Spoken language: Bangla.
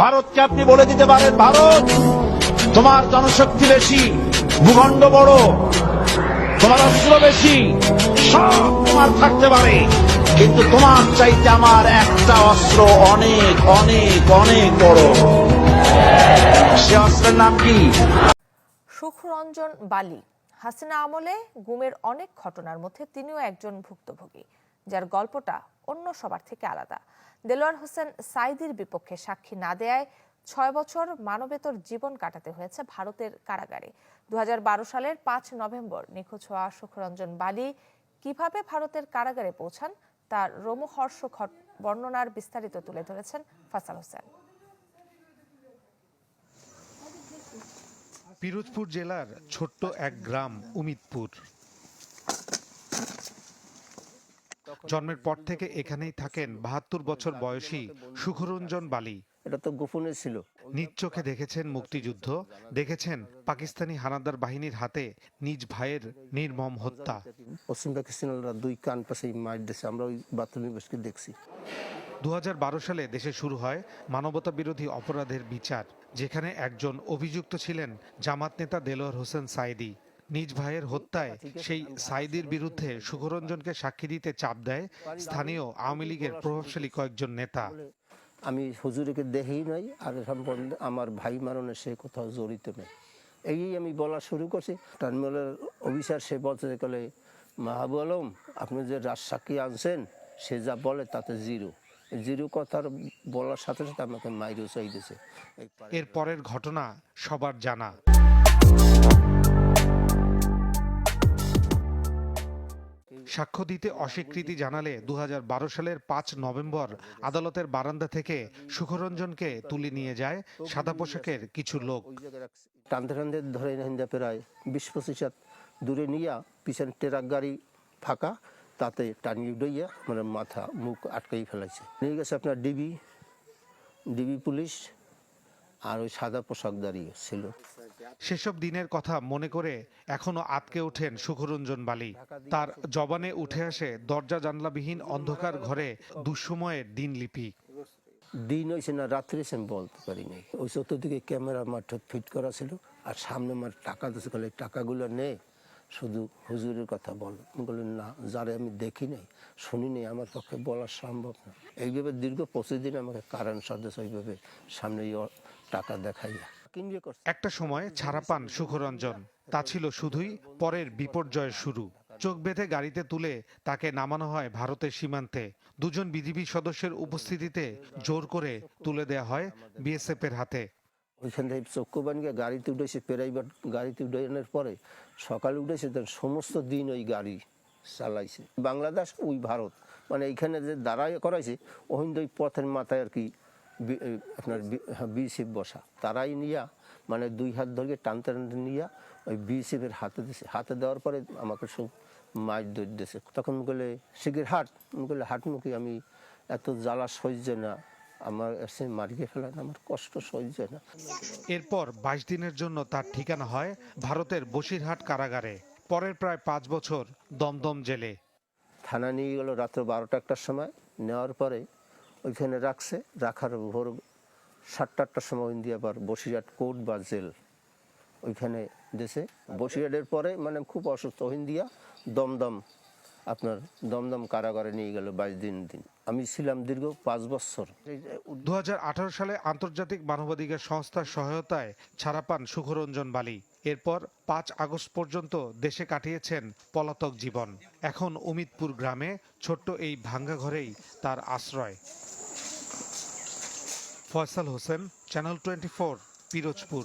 ভারতকে আপনি বলে দিতে পারেন, ভারত, তোমার জনশক্তি বেশি, ভূখণ্ড বড়, তোমার অস্ত্র বেশি, সব তোমার থাকতে পারে। কিন্তু তোমার চাইতে আমার একটা অস্ত্র অনেক অনেক অনেক বড়। সে অস্ত্রের নাম কি? সুখরঞ্জন বালি। হাসিনা আমলে গুমের অনেক ঘটনার মধ্যে তিনিও একজন ভুক্তভোগী। যার গল্পটা অন্য সবার থেকে আলাদা। দেলোয়ার হোসেন সাইদির বিপক্ষে সাক্ষী না দেয়ায় ছয় বছর মানবেতর জীবন কাটাতে হয়েছে ভারতের কারাগারে। দু সালের পাঁচ নভেম্বর নিখোঁজ হওয়া সুখরঞ্জন বালি কীভাবে ভারতের কারাগারে পৌঁছান তার রোমহর্ষক বর্ণনার বিস্তারিত তুলে ধরেছেন ফাসাল হোসেন। পিরোজপুর জেলার ছোট্ট এক গ্রাম উমিদপুর। জন্মের পর থেকে এখানেই থাকেন বাহাত্তর বছর বয়সী সুখরঞ্জন বালি। এটা তো গোপনে ছিল। নিজ চোখে দেখেছেন মুক্তিযুদ্ধ দেখেছেন পাকিস্তানি হানাদার বাহিনীর হাতে নিজ ভাইয়ের নির্মম হত্যা। পশ্চিম পাকিস্তানরা দুই কান পাশে মার দিয়েছে আমরা ওই বাথরুমে বসে দেখছি। দু হাজার বারো সালে দেশে শুরু হয় মানবতা বিরোধী অপরাধের বিচার যেখানে একজন অভিযুক্ত ছিলেন জামাত নেতা দেলোয়ার হোসেন সাইদি নিজ ভাইয়ের হত্যায় সেই সাইদির বিরুদ্ধে সুখরঞ্জনকে সাক্ষী দিতে চাপ দেয় স্থানীয় আওয়ামী লীগের প্রভাবশালী কয়েকজন নেতা। আমি হুজুরকে দেখেই নাই আর সম্বন্ধে আমার ভাই মারণে সে কোথাও জড়িত নেই। এই আমি বলা শুরু করছি। টার্মিনালের অফিসার সে বলতে গেলে মাহাবু আলম আপনি যে রাজ সাক্ষী আনছেন সে যা বলে তাতে জিরো। জিরো কথার বলার সাথে সাথে আমাকে মাইরও চাই দিছে এই এর পরের ঘটনা সবার জানা। সাক্ষ্য দিতে অস্বীকৃতি জানালে দু হাজার বারো সালের পাঁচ নভেম্বর আদালতের বারান্দা থেকে সুখরঞ্জনকে তুলে নিয়ে যায় সাদা পোশাকের কিছু লোক। টানতে টানতে ধরে হিন্দা প্রায় বিশ পঁচিশ দূরে নিয়ে পিছনে ট্রাক গাড়ি ফাঁকা, তাতে টানিয়ে উঠাইয়া মানে মাথা মুখ আটকাই ফেলাইছে নিয়ে গেছে আপনার ডিবি ডিবি পুলিশ আর ওই সাদা পোশাকদারি ছিল। সেসব দিনের কথা মনে করে এখনও আতকে ওঠেন সুখরঞ্জন বালি। তার জবানে উঠে আসে দরজা জানলাবিহীন অন্ধকার ঘরে দুঃসময়ের দিনলিপি দিন হয়েছে না, রাত্রি হয়েছে আমি বলতে পারি নাই। ওই চতুর্দিকে ক্যামেরা মাঠ ফিট করা ছিল, আর সামনে আমার টাকা দিচ্ছে বলে টাকাগুলো নে। শুধু হুজুরের কথা বল। বললেন না, যারে আমি দেখি নাই, শুনি নাই, আমার পক্ষে বলা সম্ভব না। এইভাবে দীর্ঘ পঁচিশ দিন আমাকে কারণ সদস্য ওইভাবে সামনে টাকা দেখাইয়া একটা সময় ছাড়া পান সুখরঞ্জন। তা ছিল শুধুই পরের বিপর্যয়ের শুরু। চোখ বেঁধে গাড়িতে তুলে তাকে নামানো হয় ভারতের সীমান্তে। দুজন বিজিবি সদস্যের উপস্থিতিতে জোর করে তুলে দেয়া হয় বিএসএফ এর হাতে। ওইখান থেকে চক্ষু বানিয়ে গাড়িতে উঠেছে প্রাইভেট গাড়িতে উঠানোর পরে সকালে উঠেছে তখন সমস্ত দিন ওই গাড়ি চালাইছে। বাংলাদেশ ওই ভারত। মানে এইখানে যে দাঁড়াই করাইছে ওই পথের মাথায় আর কি আপনার বিএসএফ বসা। তারাই নিয়া মানে দুই হাত ধরে টানতে টানতে নিয়া ওই বিএসএফের হাতে দিছে। হাতে দেওয়ার পরে আমাকে সব মাছ দৌড় দিয়েছে তখন বলে শিগের হাট। বলে হাট মুখে আমি এত জ্বালা সহ্য না। আমার এসে মারিয়ে ফেলেন আমার কষ্ট সহ্য না। এরপর বাইশ দিনের জন্য তার ঠিকানা হয় ভারতের বসিরহাট কারাগারে। পরের প্রায় পাঁচ বছর দমদম জেলে। থানা নিয়ে গেল রাত্র বারোটা একটার সময়। নেওয়ার পরে ওইখানে রাখছে। রাখার ভোর সাতটা আটটার সময় ওই দিয়ে আবার বসিরহাট কোর্ট বা জেল ওইখানে দেশে বসিরহাটের পরে মানে খুব অসুস্থ। ওইন দিয়া দমদম। আপনার দমদম কারাগারে নিয়ে গেল বাইশ দিন দিন। আমি ছিলাম দীর্ঘ পাঁচ বছর। দু সালে আন্তর্জাতিক মানবাধিকার সংস্থার সহায়তায় ছাড়া পান সুখরঞ্জন বালি। এরপর পাঁচ আগস্ট পর্যন্ত দেশে কাটিয়েছেন পলাতক জীবন। এখন উমিদপুর গ্রামে ছোট্ট এই ভাঙ্গা ঘরেই তার আশ্রয়। Faisal Hossain, channel twenty four, Pirojpur.